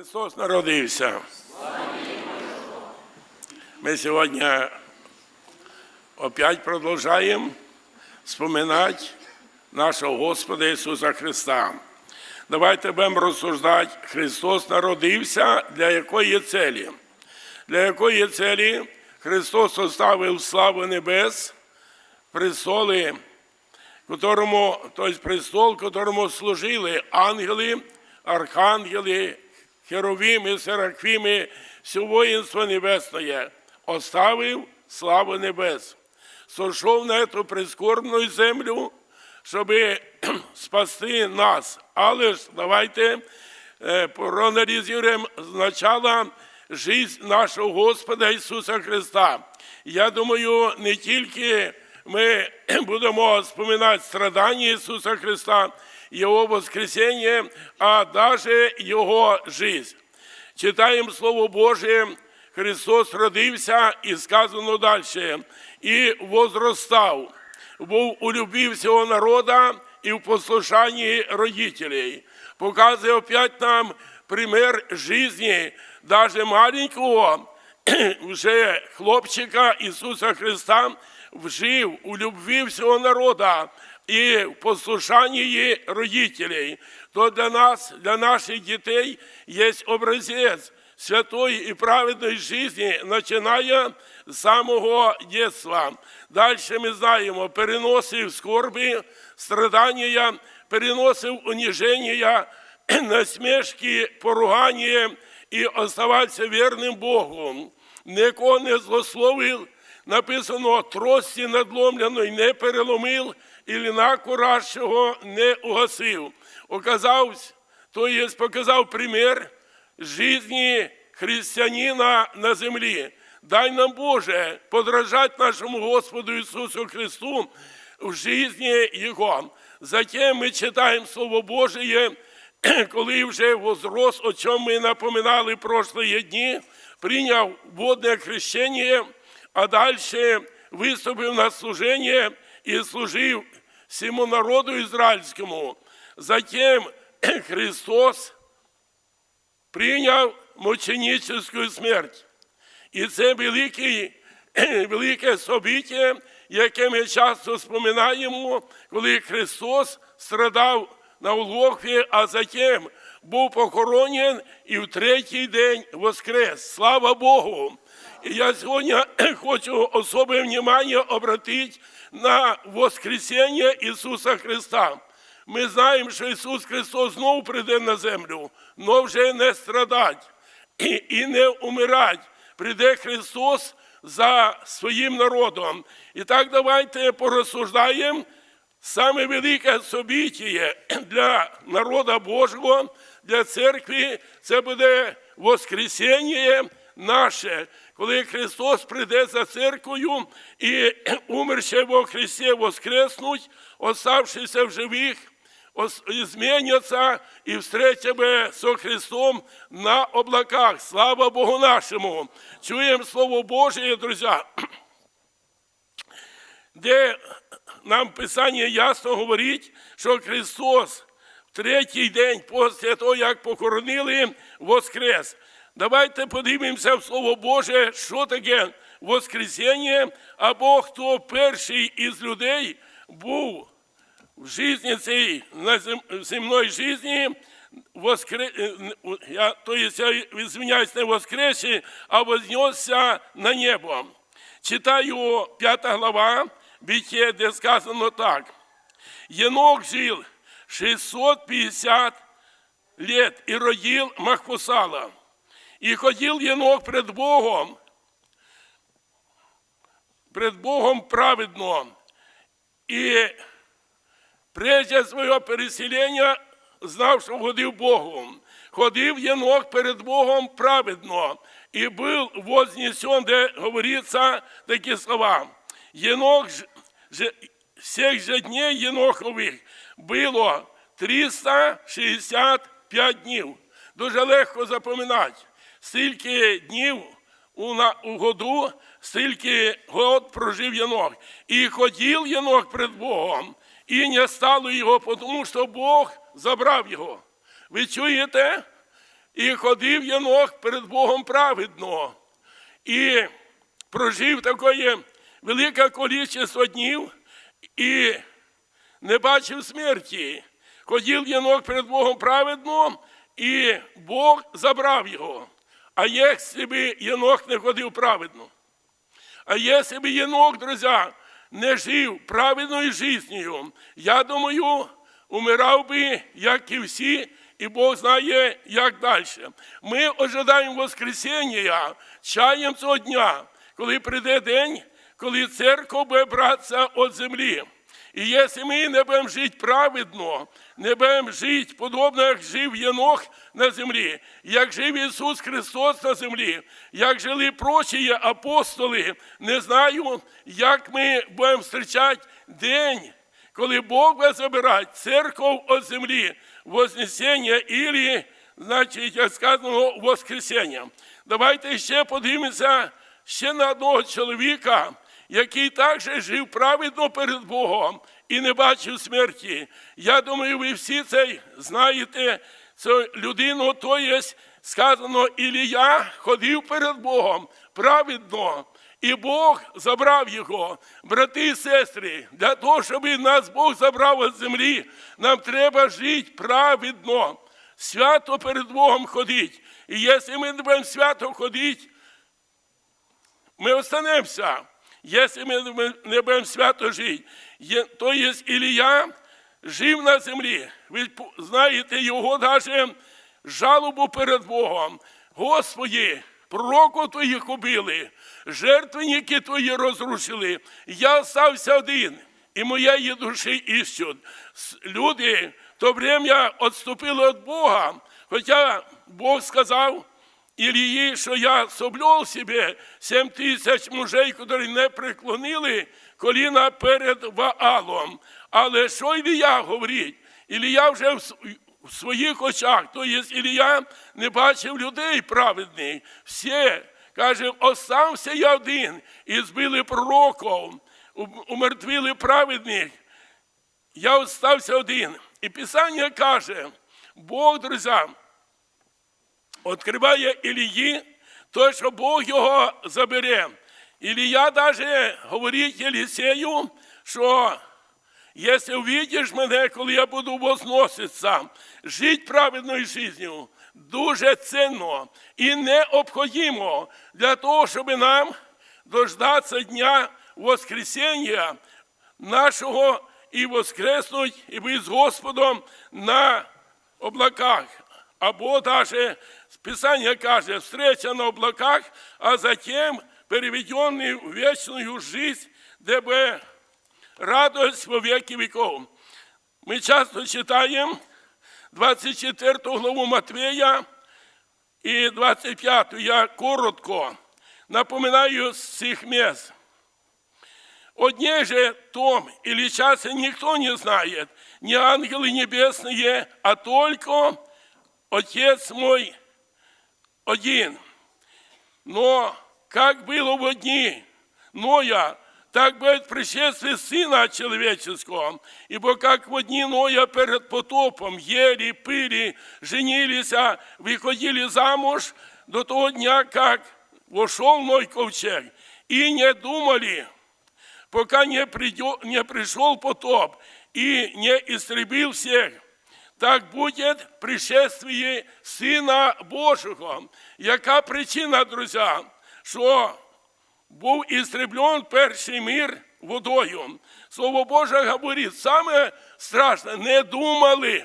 Христос народився. Ми сьогодні опять продовжуємо споминати нашого Господа Ісуса Христа. Давайте будемо розсуждати, Христос народився для якої цілі? Для якої цілі Христос оставив славу небес, престоли, тобто престол, которому служили ангели, архангели, херовими, серафими, все воїнство небесне, оставив славу небес, сошов на эту прискорбну землю, щоб спасти нас. Але ж давайте е, проаналізуємо спочатку життя нашого Господа Ісуса Христа. Я думаю, не тільки ми будемо споминати страдання Ісуса Христа, Його Воскресіння, а навіть Його життя. Читаємо Слово Боже, Христос родився і сказано далі, і возростав, був у любві всього народа і в послушанні родителей. Показує опять нам пример житті, даже маленького, вже хлопчика Ісуса Христа вжив у любві всього народа і в послушанні родителей. То для нас, для наших дітей, є образець святої і праведної житті, починає з самого дитинства. Далі ми знаємо, переносив скорби, страдання, переносив уніження, насмешки, поругання і оставався вірним Богу. Нікого не злословив, написано, трості надломленої не переломив, і ліна куращого не угасив. Оказався, то є, показав примір житті християнина на землі. Дай нам, Боже, подражати нашому Господу Ісусу Христу в житті Його. Затем ми читаємо Слово Божє, коли вже возрос, о чому ми напоминали прошлі дні, прийняв водне хрещення, а далі виступив на служення і служив всьому народу ізраїльському. Затем Христос прийняв мученическу смерть. І це велике, велике собиття, яке ми часто споминаємо, коли Христос страдав на Голгофі, а затем був похоронен і в третій день воскрес. Слава Богу! І я сьогодні хочу особе внимание обратити на Воскресіння Ісуса Христа. Ми знаємо, що Ісус Христос знову прийде на землю, але вже не страдать і, і не умирать. Прийде Христос за своїм народом. І так давайте порозсуждаємо саме велике событие для народа Божого, для церкви, це буде Воскресіння наше, коли Христос прийде за церквою і умерши во Христі воскреснуть, оставшися в живих, зміняться і встретями со Христом на облаках. Слава Богу нашому! Чуємо Слово Боже, друзі, де нам Писання ясно говорить, що Христос в третій день після того, як похоронили, воскрес. Давайте подивимося в Слово Боже, що таке Воскресіння, або хто перший із людей був в житті цій на земної житті, воскре... я, то есть я извиняюсь, не воскресе, а вознесся на небо. Читаю 5 глава, Бытие, де сказано так. Енох жил 650 лет и родил Махпусала. И ходил Енох пред Богом, пред Богом праведно. И прежде свого переселення знав, що ходив Богу. Ходив Єнох перед Богом праведно і був вознесен, де говориться такі слова. Єнох, всіх же дней Єнохових було 365 днів. Дуже легко запам'ятати, стільки днів у, году, стільки год прожив Єнох. І ходив Єнох перед Богом, і не стало його, тому що Бог забрав його. Ви чуєте? І ходив Єнох перед Богом праведно. І прожив таке велике кількість днів і не бачив смерті. Ходив Єнох перед Богом праведно, і Бог забрав його. А якщо б Єнох не ходив праведно, а якщо б Єнох, друзі, не жив праведною життю, я думаю, умирав би, як і всі, і Бог знає, як далі. Ми ожидаємо Воскресіння, чаєм цього дня, коли прийде день, коли церква буде братися від землі. І якщо ми не будемо жити праведно, не будемо жити подобно, як жив Єнох на землі, як жив Ісус Христос на землі, як жили прочі апостоли, не знаю, як ми будемо зустрічати день, коли Бог буде забирати церкву від землі, Вознесення і, значить, як сказано, Воскресення. Давайте ще подивимося ще на одного чоловіка, який також жив праведно перед Богом і не бачив смерті. Я думаю, ви всі це знаєте, цю людину, то є сказано, Ілія ходив перед Богом праведно. І Бог забрав його, брати і сестри, для того, щоб нас Бог забрав від землі, нам треба жити праведно, свято перед Богом ходити. І якщо ми не будемо свято ходити, ми останемося. Якщо ми не будемо свято жити, то є Ілія жив на землі. Ви знаєте його навіть жалобу перед Богом. Господи, пророку твоїх убили, жертвенники твої розрушили. Я остався один, і моєї душі іщуть. Люди в то время відступили від Бога, хоча Бог сказав, Ілії, що я соблюл себе сім тисяч мужей, які не преклонили коліна перед Ваалом. Але що Ілія говорить? Ілія вже в своїх очах, то є Ілія не бачив людей праведних. Всі, каже, остався я один, і збили пророків, у- умертвили праведних. Я остався один. І Писання каже, Бог, друзі, відкриває Ілії, то, що Бог його забере. Ілія навіть говорить Єлісею, що якщо увидиш мене, коли я буду возноситися, жити праведною життю, дуже цінно і необхідно для того, щоб нам дождатися дня Воскресіння нашого і воскреснуть, і бути з Господом на облаках. Або даже Писание каже, встреча на облаках, а затем переведенный в вечную жизнь, дабы радость во веки веков. Мы часто читаем 24 главу Матвея і 25. Я коротко напоминаю з цих місць. Одне же том или часе никто не знает, ни ангелы небесные, а только Отец мой один. Но как было в дни Ноя, так будет пришествие Сына Человеческого. Ибо как в дни Ноя перед потопом ели, пили, женились, а выходили замуж до того дня, как вошел Ной ковчег, и не думали, пока не, придет, не пришел потоп и не истребил всех. так будет пришествие Сина Божого. Яка причина, друзі, що був істреблен перший мир водою? Слово Боже говорить, саме страшне, не думали,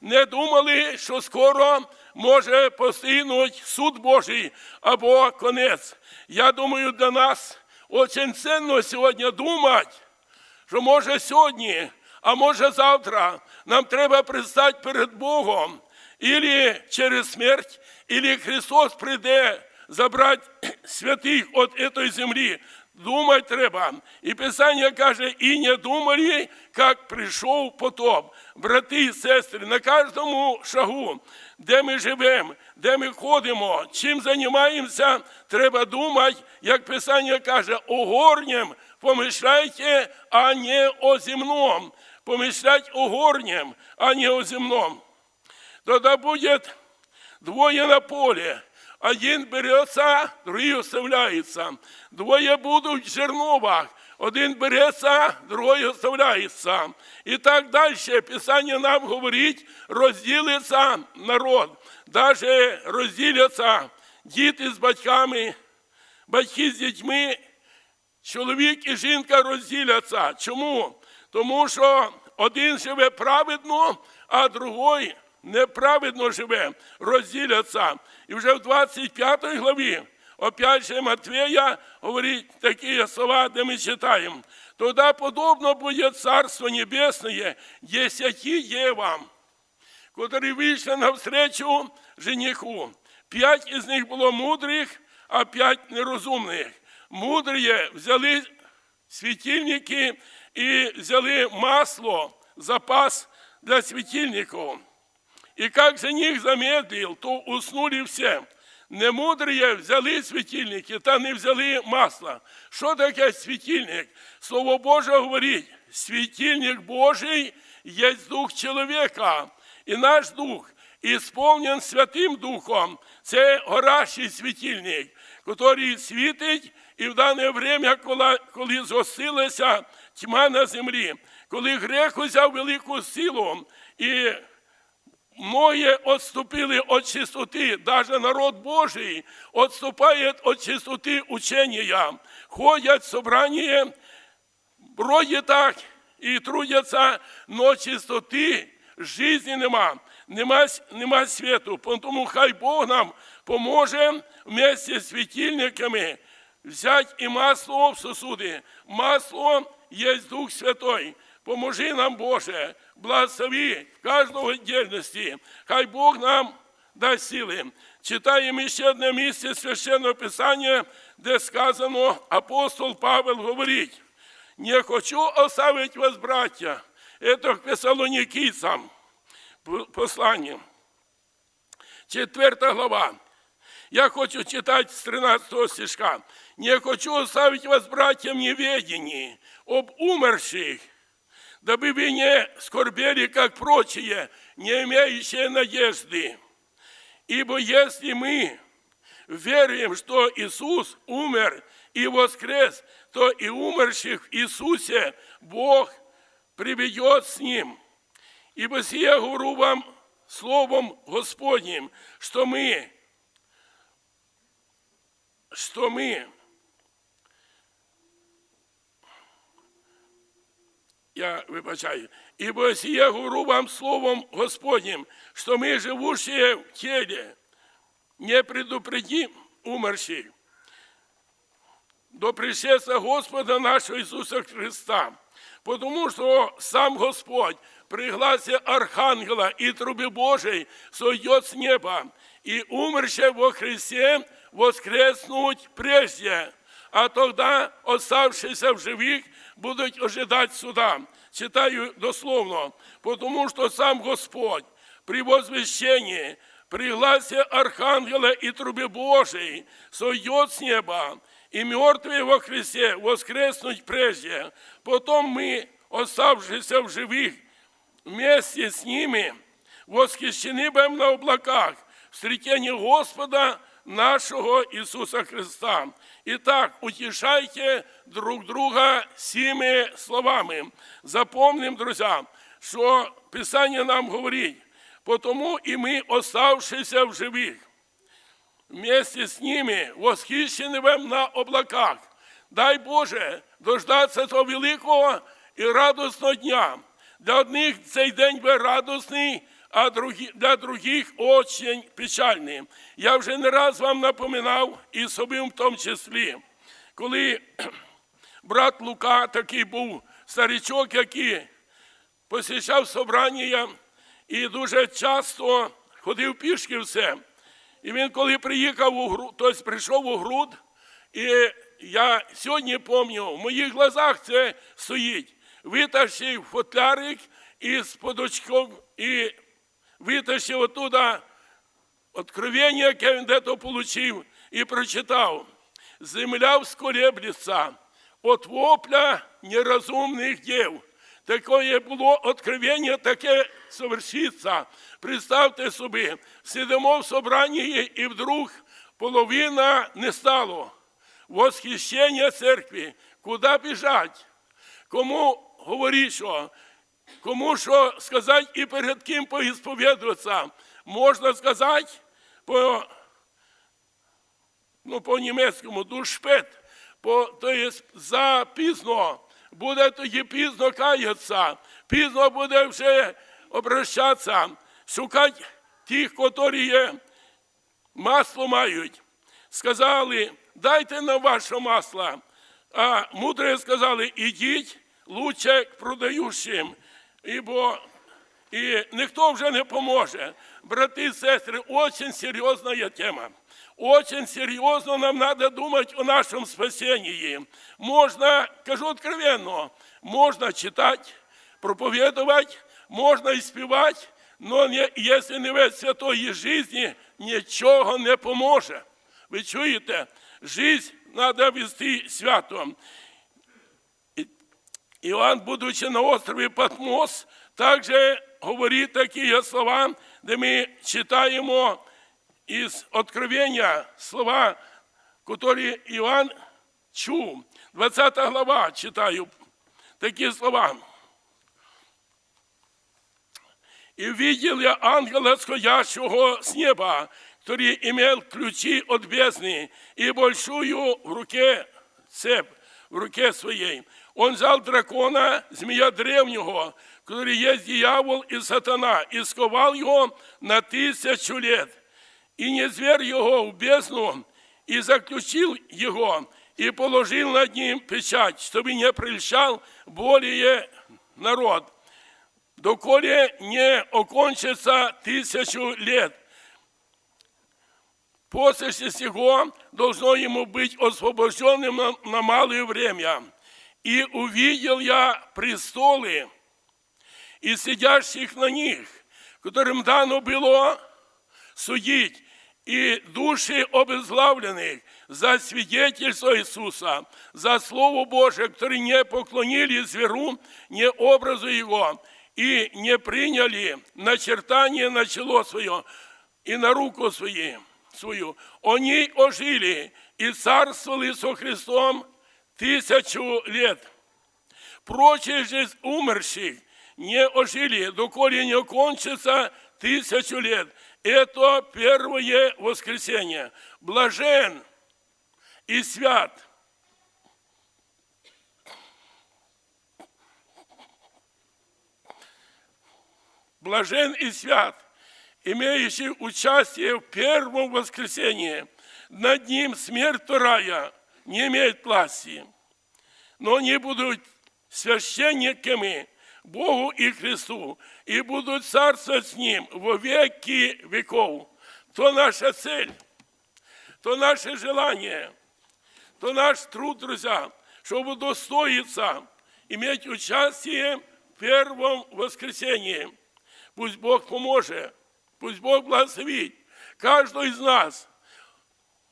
не думали, що скоро може постигнути суд Божий або конець. Я думаю, для нас дуже цінно сьогодні думати, що може сьогодні, а може завтра нам треба пристати перед Богом, ілі через смерть, ілі Христос прийде забрати святих від цієї землі. Думать треба. І Писання каже, і не думали, як прийшов потоп. Брати і сестри, на кожному шагу, де ми живемо, де ми ходимо, чим займаємося, треба думати, як Писання каже, о горнім помишляйте, а не о земном. Помышлять о горнем, а не о земном. Тогда будет двое на поле. Один берется, другий оставляється. Двоє будуть в жерновах. Один береться, другий оставляється. І так далі. Писання нам говорить, розділиться народ. Даже розділяться діти з батьками, батьки з дітьми, чоловік і жінка розділяться. Чому? Тому що один живе праведно, а другий неправедно живе, розділяться. І вже в 25 главі, опять же Матвея, говорить такі слова, де ми читаємо. Тогда подобно будет Царство Небесное десяти девам, которые вийшли навстречу жениху. П'ять із них було мудрих, а п'ять нерозумних. Мудрі взяли світильники і взяли масло, запас для светильников. И как жених замедлил, то уснули все. Немудрые взяли світильники, та не взяли масло. Що таке світильник? Слово Боже говорить, світильник Божий є дух чоловіка, і наш дух ісполнен Святим Духом. Це горящий світильник, який світить і в дане время, коли, зосилася тьма на землі, коли грех узяв велику силу і Многие отступили от чистоты, даже народ Божий отступает от чистоты учения. Ходят в собрание, вроде так, и трудятся, но чистоты жизни нема. Нема, нема свету. Тому хай Бог нам поможе вместе с светильниками взять и масло в сосуды. Масло есть Дух Святой. Поможи нам, Боже, благослови каждого в отдельности. Хай Бог нам дасть сили. Читаємо ще одне місце Священного Писання, де сказано, апостол Павел говорить, не хочу оставить вас, братья, это к Фессалоникийцам послание. Четверта глава. Я хочу читать с 13 стишка. «Не хочу оставить вас, братья, в неведении об умерших, дабы вы не скорбели, как прочие, не имеющие надежды. Ибо если мы веруем, что Иисус умер и воскрес, то и умерших в Иисусе Бог приведет с Ним. Ибо сия говорю вам Словом Господним, что мы, что мы я вибачаю, ибо сие говорю вам словом Господним, что мы, живущие в теле, не предупредим умерших до пришествия Господа нашего Иисуса Христа. Потому что сам Господь при Архангела и трубе Божией сойдет с неба, и умершие во Христе воскреснуть прежде, а тогда оставшиеся в живых будуть ожидать суда. Читаю дословно, потому что сам Господь при возвещении, при гласе Архангела и трубе Божией сойдет с неба, и мертвые во Христе воскреснуть прежде. Потом мы, оставшиеся в живых, вместе с ними, восхищены будем на облаках, встретение Господа нашего Иисуса Христа. Итак, утешайте друг друга сими словами. Запомним, друзья, что Писание нам говорит, потому и мы, оставшиеся в живых, вместе с ними восхищены будем на облаках. Дай Боже дождатися того великого і радісного дня. Для одних цей день буде радісний, а для других очень печальний. Я вже не раз вам напоминав і собі в тому числі, коли брат Лука такий був старичок, який посещав собрання і дуже часто ходив пішки все. І він, коли приїхав у груд, тобто прийшов у груд, і я сьогодні пам'ятаю, в моїх глазах це стоїть. Витащив футлярик із подочком і витащив оттуда откровення, яке він дето отримав, і прочитав. Земля всколеблется от вопля неразумних дів. Такое було откровення, таке совершиться. Представте собі, сидимо в собранні і вдруг половина не стало. Восхищення церкви. Куди біжать? Кому говорить, що? Кому що сказати і перед ким поісповідуватися? Можна сказати по, ну, по-німецькому душпет, по, то є запізно. Буде тоді пізно каятися, пізно буде вже обращатися, шукати тих, котрі масло мають. Сказали, дайте нам ваше масло. А мудрі сказали, ідіть лучше к продаючим, ібо і ніхто вже не поможе. Брати і сестри, дуже серйозна тема. Очень серйозно нам треба думати о нашому спасенні. Можна, кажу откровенно, можна читати, проповідувати, можна і співати, але якщо не весь святої житті, нічого не поможе. Ви чуєте? Жизнь треба вести святом. Іоанн, будучи на острові Патмос, також говорить такі слова, де ми читаємо із Откровення слова, які Іоанн чув. 20 глава читаю такі слова. И видел я ангела, сходящего с неба, который имел ключи от бездны и большую в руке цепь, в руке своей. Он взял дракона, змея древнего, который есть дьявол и сатана, и сковал его на тысячу лет. И не зверь его в бездну, и заключил его, и положил над ним печать, чтобы не прельщал более народ доколе не окончится тысячу лет. После сего должно ему быть освобожденным на, на малое время. И увидел я престолы и сидящих на них, которым дано было судить, и души обезглавленных за свидетельство Иисуса, за Слово Божие, которые не поклонили зверу, не образу Его, и не приняли начертание на чело свое и на руку свою, свою. Они ожили и царствовали со Христом тысячу лет. Прочие же умерших не ожили, доколе не кончится тысячу лет. Это первое воскресенье. Блажен и свят – блажен и свят, имеющий участие в первом воскресении. Над ним смерть вторая не имеет власти. Но они будут священниками Богу и Христу, и будут царствовать с Ним во веки веков. То наша цель, то наше желание, то наш труд, друзья, чтобы удостоиться иметь участие в первом воскресении – Пусть Бог поможе, пусть Бог благословит каждого из нас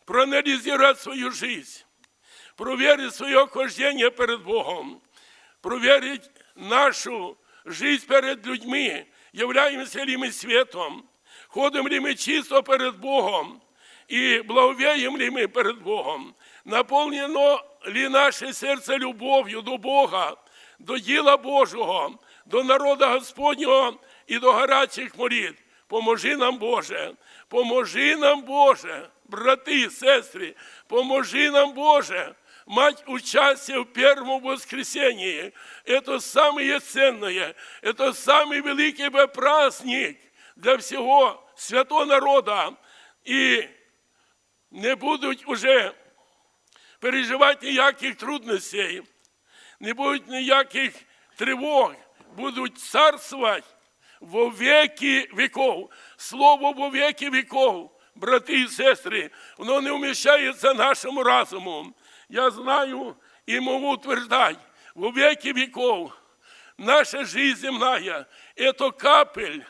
проанализировать свою жизнь, проверить свое хождение перед Богом, проверить нашу жизнь перед людьми, являемся ли мы светом, ходим ли мы чисто перед Богом и благовеем ли мы перед Богом, наполнено ли наше сердце любовью до Бога, до діла Божого, до народа Господнього і до гарячих морід. Поможи нам, Боже, поможи нам, Боже, брати, сестри, поможи нам, Боже, мать участие в первом воскресении. Это самое ценное, это самый великий праздник для всього святого народа. І не будуть уже переживати ніяких трудностей, не будуть ніяких тривог, будуть царствувати во веки віков. Слово во веки віков, брати і сестри, воно не вміщається нашому разуму. Я знаю і можу утверждати, во веки веков наша жизнь земная – это капель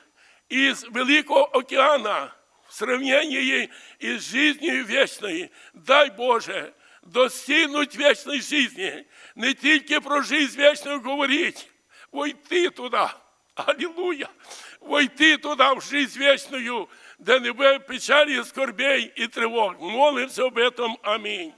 из Великого океана в сравнении із жизнью вечной. Дай Боже, достигнуть вечной жизни, не тільки про жизнь вечную говорить, войти туди. Аллилуйя! Войти туди в жизнь вечную, де не буде печалі, скорбей і тривог. Молимося об этом. Амінь.